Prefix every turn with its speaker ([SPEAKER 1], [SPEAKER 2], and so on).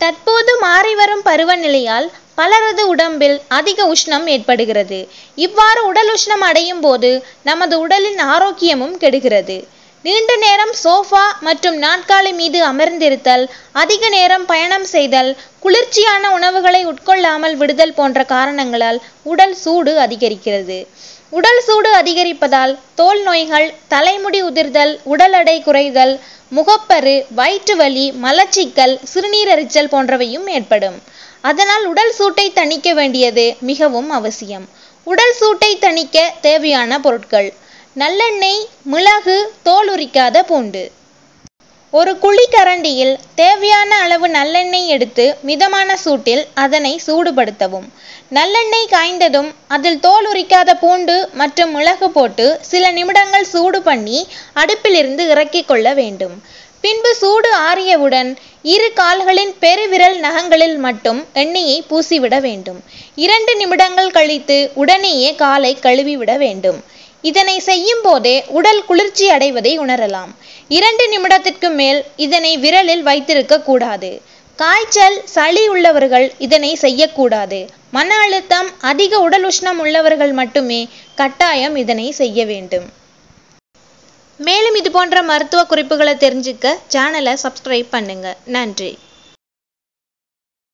[SPEAKER 1] தற்போது மாறிவரும் பருவநிலையால் பலரது உடம்பில் அதிக உஷ்ணம் ஏற்படுகிறது. இவ்வாறு உடல் உஷ்ணம் அடையும் போது நமது உடலின் ஆரோக்கியமும் கெடுகிறது. நீண்ட நேரம் சோஃபா மற்றும் நாற்காலி மீது அமர்ந்திருத்தல் அதிக நேரம் பயணம் செய்தல் குளிர்ச்சியான உணவுகளை உட்கொள்ளாமல் விடுதல் போன்ற காரணங்களால் உடல் சூடு அதிகரிக்கிறது. உடல் சூடு அதிகரிப்பதால் தோல் நோய்கள் தலைமுடி உதிர்தல் உடல் எடை குறைதல் முகப்பரு வயிற்று வலி மலச்சிக்கல் சிறுநீரரிச்சல் போன்றவையும் ஏற்படும். அதனால் உடல் சூட்டை தணிக்க வேண்டியது மிகவும் அவசியம். உடல் சூட்டை தணிக்க தேவையான பொருட்கள். நல்லெண்ணெய் மிளகு தோல் உரிக்காத பூண்டு. ஒரு குழிக்கரண்டியில் தேவையான அளவு நல்லெண்ணெய் எடுத்து மிதமான சூட்டில் அதனை சூடுபடுத்தவும். நல்லெண்ணெய் காய்ந்ததும் அதில் தோல் உரிக்காத பூண்டு மற்றும் மிளகு போட்டு சில நிமிடங்கள் சூடு பண்ணி அடுப்பிலிருந்து இறக்கிக் கொள்ள வேண்டும். பின்பு சூடு ஆறியவுடன் இரு கால்களின் பெருவிரல் நகங்களில் மட்டும் எண்ணெயை பூசிவிட வேண்டும். இரண்டு நிமிடங்கள் கழித்து உடனேயே காலை கழுவிவிட வேண்டும். இதனை செய்யும் போதே உடல் குளிர்ச்சி அடைவதை உணரலாம். இரண்டு நிமிடத்திற்கு மேல் இதனை விரலில் வைத்திருக்க கூடாது. காய்ச்சல் சளி உள்ளவர்கள் இதனை செய்யக்கூடாது. மன அழுத்தம் அதிக உடல் உஷ்ணம் உள்ளவர்கள் மட்டுமே கட்டாயம் இதனை செய்ய வேண்டும். மேலும் இது போன்ற மருத்துவ குறிப்புகளை தெரிஞ்சுக்க சேனலை சப்ஸ்கிரைப் பண்ணுங்க. நன்றி.